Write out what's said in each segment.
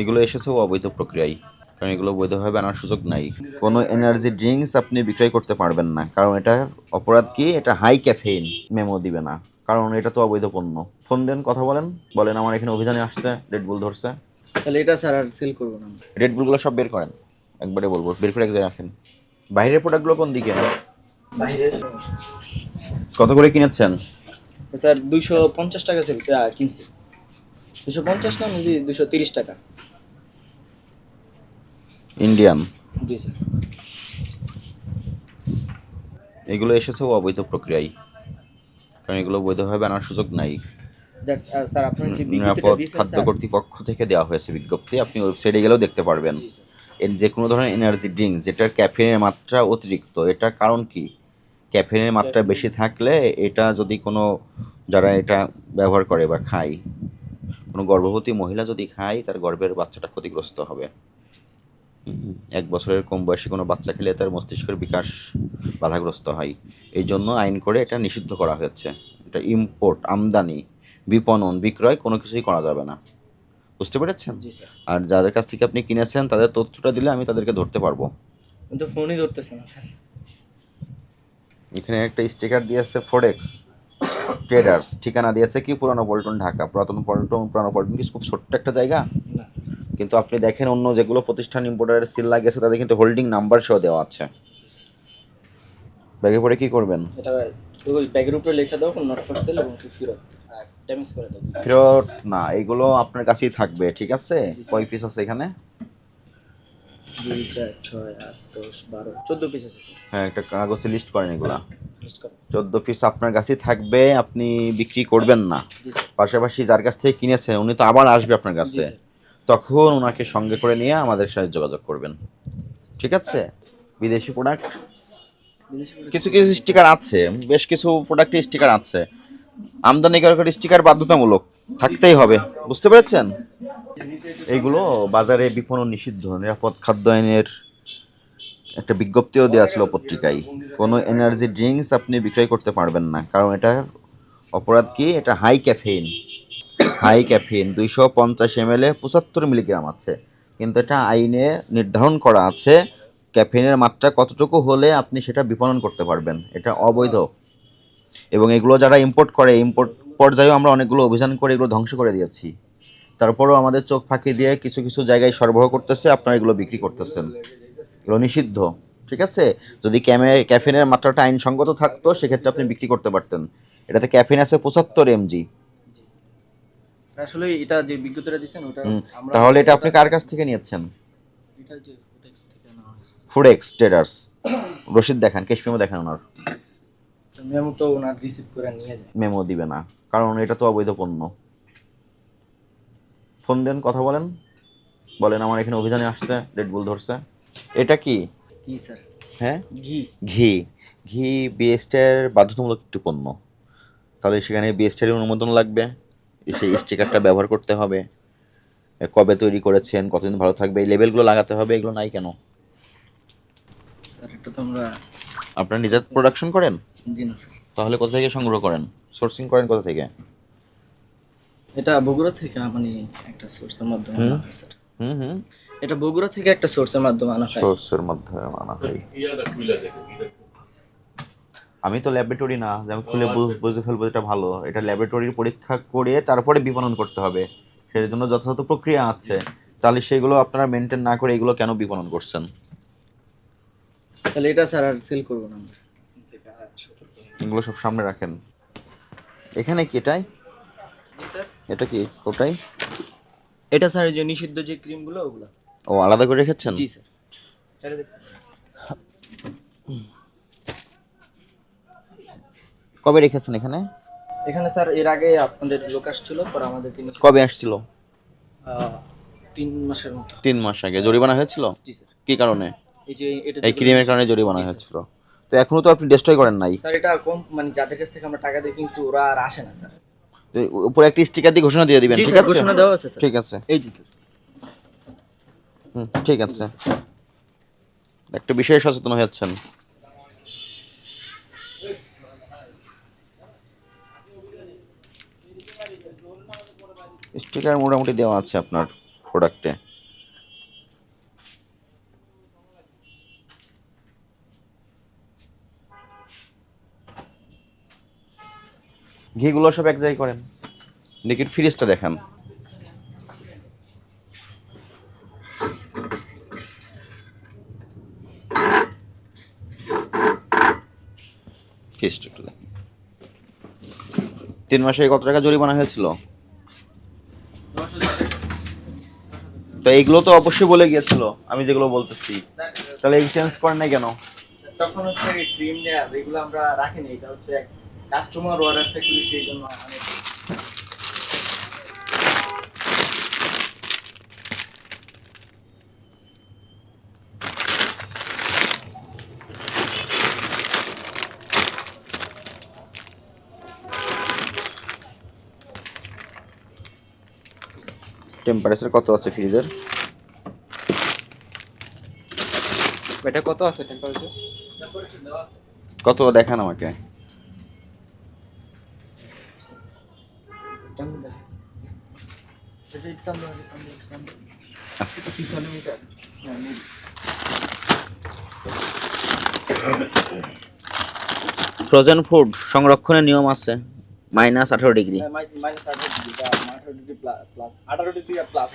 এগুলো এসেছে অবৈধ প্রক্রিয়ায়। কারণ এগুলো বৈধভাবে আনার সুযোগ নাই। কোনো এনার্জি ড্রিঙ্কস আপনি বিক্রয় করতে পারবেন না। কারণ এটা অপরাধ কি? এটা হাই ক্যাফেইন মেমো দিবে না। কারণ এটা তো অবৈধ পণ্য। ফোন দেন কথা বলেন। বলেন আমার এখানে অভিযানে আসছে রেড বুল ধরছে। তাহলে এটা স্যার আর সেল করব না। রেড বুলগুলো সব বের করেন। একবারে বলব বের করে এক জায়গায় রাখেন। বাইরের প্রোডাক্টগুলো কোন দিকে? কত করে কিনেছেন? স্যার দুইশো পঞ্চাশ টাকা সেল কিনছি। দুশো পঞ্চাশ না মেবি দুশো তিরিশ টাকা। ইন্ডিয়ান জি স্যার। এগুলো এসেছে অবৈধ প্রক্রিয়ায়। কারণ এগুলো বৈধভাবে আনার সুযোগ নাই। স্যার আপনার যে নিরাপদ খাদ্য কর্তৃপক্ষ থেকে দেওয়া হয়েছে বিজ্ঞপ্তি। আপনি ওয়েবসাইটে গেলেও দেখতে পারবেন। এর যে কোনো ধরনের এনার্জি ড্রিঙ্ক যেটার ক্যাফেনের মাত্রা অতিরিক্ত এটার কারণ কি? ক্যাফেনের মাত্রা বেশি থাকলে এটা যদি কোনো যারা এটা ব্যবহার করে বা খায় কোনো গর্ভবতী মহিলা যদি খায় তার গর্ভের বাচ্চাটা ক্ষতিগ্রস্ত হবে। এক বছরের কম বয়সী কোনো বাচ্চা খেলে তার মস্তিষ্কের বিকাশ বাধাগ্রস্ত হয়। এই জন্য আইন করে এটা নিষিদ্ধ করা হয়েছে। এটা ইম্পোর্ট আমদানি বিপণন বিক্রয় কোনো কিছুই করা যাবে না। বুঝতে পেরেছেন? আর যাদের কাছ থেকে আপনি কিনেছেন তাদের তথ্যটা দিলে আমি তাদেরকে ধরতে পারব। কিন্তু ফোনই ধরতেছে না স্যার। এখানে একটা স্টিকার দিয়েছে ফোরেক্স ট্রেডার্স ঠিকানা দিয়েছে কি? পুরানো পল্টন ঢাকা। পুরাতন পল্টন পুরানো পল্টন কি খুব ছোট্ট একটা জায়গা? না স্যার। কিন্তু আপনি দেখেন অন্য যেগুলো প্রতিষ্ঠান ইম্পোর্টারের সিল লাগিয়েছে তাদের কিন্তু হোল্ডিং নাম্বার সহ দেওয়া আছে। ব্যাগে পরে কি করবেন? এটা ব্যাগের উপরে লেখা দাও নট ফর সেল এবং কি ফেরত ড্যামেজ করে দাও। ফেরত না এগুলো আপনার কাছেই থাকবে ঠিক আছে? কয় পিস আছে এখানে? দুই চার ছয় আট দশ বারো চোদ্দ পিস আছে হ্যাঁ একটা কাগজে লিস্ট করেন এগুলা। চোদ্দ পিস আপনার কাছেই থাকবে আপনি বিক্রি করবেন না। পাশাপাশি যার কাছ থেকে কিনেছেন উনি তো আবার আসবে আপনার কাছে। তখন ওনাকে সঙ্গে করে নিয়ে আমাদের সাথে যোগাযোগ করবেন। ঠিক আছে? বিদেশি প্রোডাক্ট কিছু কিছু স্টিকার আছে। বেশ কিছু প্রোডাক্টে স্টিকার আছে। আমদানিকারকের স্টিকার বাধ্যতামূলক। থাকতেই হবে। বুঝতে পেরেছেন? এইগুলো বাজারে বিপণন নিষিদ্ধ। নিরাপদ খাদ্য আইনের একটা বিজ্ঞপ্তিও দেওয়া ছিল পত্রিকায়। কোনো এনার্জি ড্রিঙ্কস আপনি বিক্রয় করতে পারবেন না। কারণ এটা অপরাধ কি? এটা হাই ক্যাফেইন হাই ক্যাফেইন দুইশো পঞ্চাশ এম এল পঁচাত্তর মিলিগ্রাম আছে। কিন্তু এটা আইনে নির্ধারণ করা আছে ক্যাফেইনের মাত্রা কতটুকু হলে আপনি সেটা বিপণন করতে পারবেন। এটা অবৈধ। এবং এগুলো যারা ইম্পোর্ট করে ইম্পোর্ট পর্যায়েও আমরা অনেকগুলো অভিযান করে এগুলো ধ্বংস করে দিয়েছি। তারপরেও আমাদের চোখ ফাঁকি দিয়ে কিছু কিছু জায়গায় সরবরাহ করতেছে, আপনারা এগুলো বিক্রি করতেছেন। এগুলো নিষিদ্ধ, ঠিক আছে? যদি ক্যামে, ক্যাফেনের মাত্রাটা আইনসঙ্গত থাকতো, সেক্ষেত্রে আপনি বিক্রি করতে পারতেন। এটাতে ক্যাফেন আছে পঁচাত্তর এমজি। আসলে এটা যে বিজ্ঞপ্তিটা দিয়েছেন ওটা আমরা তাহলে এটা আপনি কার কাছ থেকে নিয়েছেন? এটা যে ফুটেক্স থেকে নেওয়া হয়েছে। ফুডেক্স ট্রেডার্স রশিদ দেখান কেশমেমো দেখান ওনার। মেমো তো ওনার রিসিভ করে নিয়ে যায়। মেমো দিবে না কারণ এটা তো অবৈধ পণ্য। ফোন দেন কথা বলেন। বলেন আমার এখানে অভিযানে আসছে রেড বুল ধরছে। এটা কি? কি স্যার। হ্যাঁ? ঘি। ঘি। ঘি বিএসটের বাধ্যতামূলক একটি পণ্য। তাহলে সেখানে বিএসটের অনুমোদন লাগবে। সেই স্টিকারটা ব্যবহার করতে হবে। কবে তৈরি করেছেন কতদিন ভালো থাকবে এই লেবেলগুলো লাগাতে হবে এগুলো নাই কেন? স্যার এটা তো আমরা আপনারা নিজের প্রোডাকশন করেন? জি না স্যার। তাহলে কোথা থেকে সংগ্রহ করেন? সোর্সিং করেন কোথা থেকে? এটা বগুড়া থেকে মানে একটা সোর্সের মাধ্যমে আনা হয় স্যার। হুম হুম। এটা বগুড়া থেকে একটা সোর্সের মাধ্যমে আনা হয়। সোর্সের মাধ্যমে আনা হয়। আমি তো ল্যাবরেটরি না যে আমি খুলে বু- বুঝে ফেলব এটা ভালো। এটা ল্যাবরেটরির পরীক্ষা করে তারপরে বিপণন করতে হবে। সেই জন্য যথাযথ প্রক্রিয়া আছে। তাহলে সেগুলো আপনারা মেনটেন না করে এগুলো কেন বিপণন করছেন? তাহলে এটা স্যার আর সেল করব না আমরা। এগুলো সব সামনে রাখেন। এখানে কি এটাই? এটা কি? ওটাই? এটা স্যার এই যে নিষিদ্ধ যে ক্রিমগুলো ওগুলো। ও আলাদা করে রেখেছেন? জি স্যার। কবে রেখেছেন এখানে? এখানে স্যার এর আগে আপনাদের লোক আসছিল পর আমাদের কবে আসছিল? তিন মাসের মতো। তিন মাস আগে। জরিমানা হয়েছিল? জি স্যার। কি কারণে? এই যে এটা এই ক্রিমের কারণে জরিমানা হয়েছিল। তো এখনও তো আপনি ডিস্ট্রয় করেন নাই? স্যার এটা কম মানে যাদের কাছ থেকে আমরা টাকা দিয়ে কিনছি ওরা আর আসে না স্যার। তো উপরে একটি স্টিকার দিয়ে ঘোষণা দিয়ে দিবেন ঠিক আছে? ঘোষণা দেওয়া আছে স্যার। ঠিক আছে। এই জি স্যার। হুম, ঠিক আছে। একটা বিষয়ে সচেতন হয়েছেন স্টিকার মোটামুটি দেওয়া আছে আপনার প্রোডাক্টে ঘিগুলো সব এক জায়গায় করেন। দেখি ফ্রিজটা দেখান। ফ্রিজটা একটু দেখেন তিন মাসে কত টাকা জরিমানা হয়েছিল? তো এগুলো তো অবশ্যই বলে গিয়েছিল, আমি যেগুলো বলতেছি। তাহলে এক্সচেঞ্জ করেন না কেন? তখন হচ্ছে ড্রিম নেয়ার এগুলো আমরা রাখিনি এটা হচ্ছে কাস্টমার অর্ডার থেকে সেই জন্য টেম্পারেচার কত আছে ফ্রিজের এটা কত আছে টেম্পারেচার কত দেখান আমাকে। আচ্ছা। ফ্রোজেন ফুড সংরক্ষণের নিয়ম আছে। মাইনাস আঠারো ডিগ্রি। মাইনাস আঠারো ডিগ্রি আঠারো ডিগ্রি প্লাস আঠারো ডিগ্রি আর প্লাস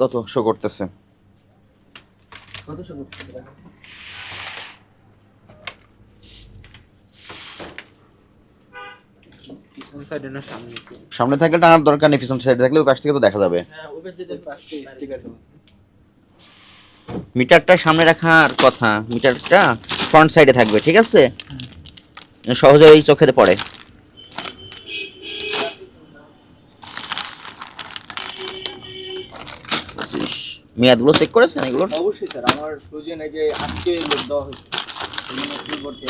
কত শো করতেছে? কত শো সামনে থাকলে টানার দরকার নেই পিছন সাইডে থাকলে ওই পাশ থেকে তো দেখা যাবে। হ্যাঁ ওই পাশ দিতে পাশে স্টিকার দেবো। মিটারটা সামনে রাখার কথা মিটারটা ফ্রন্ট সাইডে থাকবে ঠিক আছে? সহজে ওই চোখে পড়ে। মেয়াদগুলো চেক করেছেন এগুলোর? অবশ্যই স্যার আমার ফ্রোজেন এই যে আজকে লোড দেওয়া হয়েছে ফুলবোর্ডে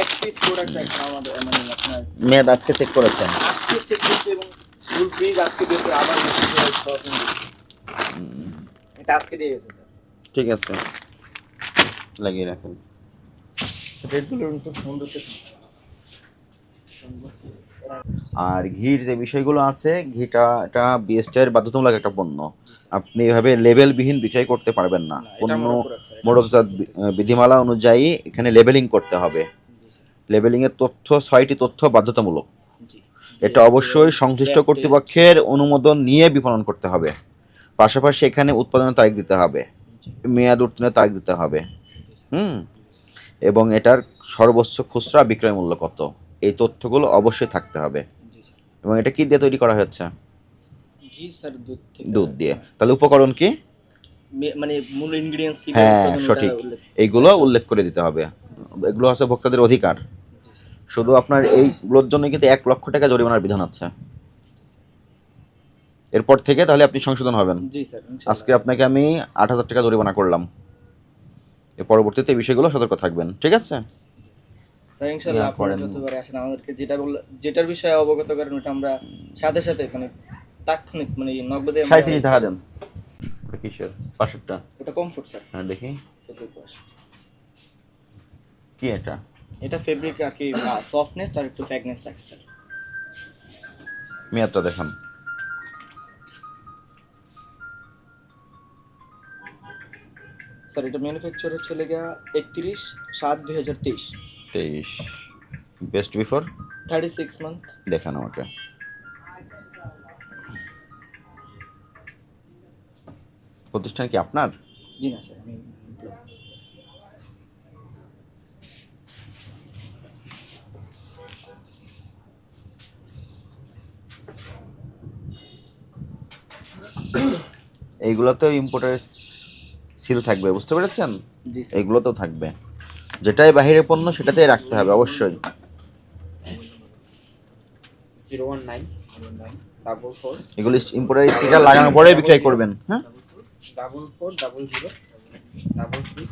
এক পিস প্রোডাক্ট এখন আমাদের মানে আপনার মেয়াদ আজকে চেক করেছেন। আজকে চেক করছে এবং ফুল ফ্রিজ আজকে দিয়েছে আবার এটা আজকে দিয়ে গেছে স্যার। ঠিক আছে। লাগিয়ে রাখেন। আর ঘির যে বিষয়গুলো আছে ঘিটা এটা বিএসটিআর বাধ্যতামূলক একটা পণ্য। আপনি এভাবে লেবেলবিহীন বিক্রয় করতে পারবেন না। পণ্য মোড়কজাত বিধিমালা অনুযায়ী এখানে লেবেলিং করতে হবে। লেবেলিং এর তথ্য ছয়টি তথ্য বাধ্যতামূলক। এটা অবশ্যই সংশ্লিষ্ট কর্তৃপক্ষের অনুমোদন নিয়ে বিপণন করতে হবে। পাশাপাশি এখানে উৎপাদনের তারিখ দিতে হবে। মেয়াদ উত্তীর্ণের তারিখ দিতে হবে। হুম। এবং এটার সর্বোচ্চ খুচরা বিক্রয় মূল্য কত? এই তথ্যগুলো অবশ্যই থাকতে হবে। এবং এটা কি দিয়ে তৈরি করা হচ্ছে দুধ দিয়ে। তাহলে উপকরণ কি? মানে মূল ইনগ্রেডিয়েন্টস কি হ্যাঁ সঠিক। এইগুলো উল্লেখ করে দিতে হবে। এগুলো হচ্ছে ভোক্তাদের অধিকার। শুধু আপনার এইগুলোর জন্য কিন্তু এক লক্ষ টাকা জরিমানার বিধান আছে। এরপর থেকে তাহলে আপনি সংশোধন হবেন। আজকে আপনাকে আমি আট হাজার টাকা জরিমানা করলাম। পরবর্তীতে এই বিষয়গুলো সতর্ক থাকবেন। ঠিক আছে? স্যার ইনশাআল্লাহ আপনারা। যতবার আসেন আমাদেরকে যেটা বল যেটার বিষয়ে অবগত করেন ওটা আমরা সাথে সাথে মানে তাৎক্ষণিক মানে নগদে সাঁত্রিশ দেন। ওটা কিসের? পাশেরটা ওটা কমফোর্ট স্যার। হ্যাঁ দেখি। কি এটা? এটা ফেব্রিক আর কি সফটনেস আর একটু ফ্যাগনেস রাখে স্যার। মেয়াদটা দেখান। স্যার এটা ম্যানুফ্যাকচার হচ্ছে লেগা একত্রিশ সাত দুই হাজার তেইশ। তেইশ। Best before thirty six month দেখান আমাকে। প্রতিষ্ঠান কি আপনার? জি না স্যার আমি এইগুলোতেও ইম্পোর্টার সিল থাকবে বুঝতে পেরেছেন? এইগুলোতেও থাকবে। যেটাই বাহিরের পণ্য সেটাতেই রাখতে হবে অবশ্যই। এগুলো ইম্পোর্টার স্টিকার লাগানোর পরে বিক্রয় করবেন হ্যাঁ? Double four double zero double three.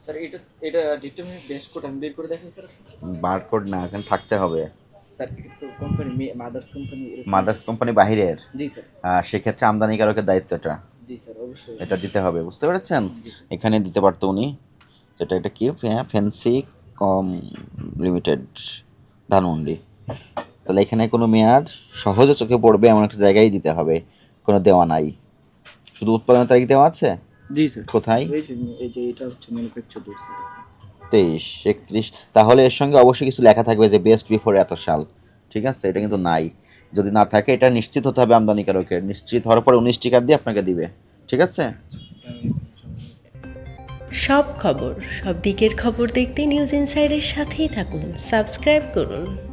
Sir এটা এটা ডিটারমিনেট কোড আমি বের করে দেখাই স্যার। বারকোড না এখানে থাকতে হবে। স্যার তো company mothers company mothers company বাহিরের? জি স্যার। সেক্ষেত্রে আমদানিকারকের দায়িত্ব এটা জি স্যার অবশ্যই এটা দিতে হবে বুঝতে পেরেছেন? এখানে দিতে পারতো উনি। যেটা এটা কি? Fancy com limited Dhanmondi. তাহলে এখানে কোনো মেয়াদ সহজে চোখে পড়বে এমন একটা জায়গায় দিতে হবে। কোনো দেওয়া নাই। শুধু উৎপাদনের তারিখ দেওয়া আছে? জি স্যার। কোথায়? এই যে এটা হচ্ছে ম্যানুফ্যাকচার তেইশ একত্রিশ। তাহলে এর সঙ্গে অবশ্যই কিছু লেখা থাকবে যে বেস্ট বিফোর এত সাল। ঠিক আছে? এটা কিন্তু নাই। যদি না থাকে, এটা নিশ্চিত হতে হবে আমদানিকারকের নিশ্চিত হওয়ার পরে উনিশ টিকার দিয়ে আপনাকে দিবে। ঠিক আছে? সব খবর, সব দিকের খবর দেখতে নিউজ ইনসাইডের সাথেই থাকুন। সাবস্ক্রাইব করুন।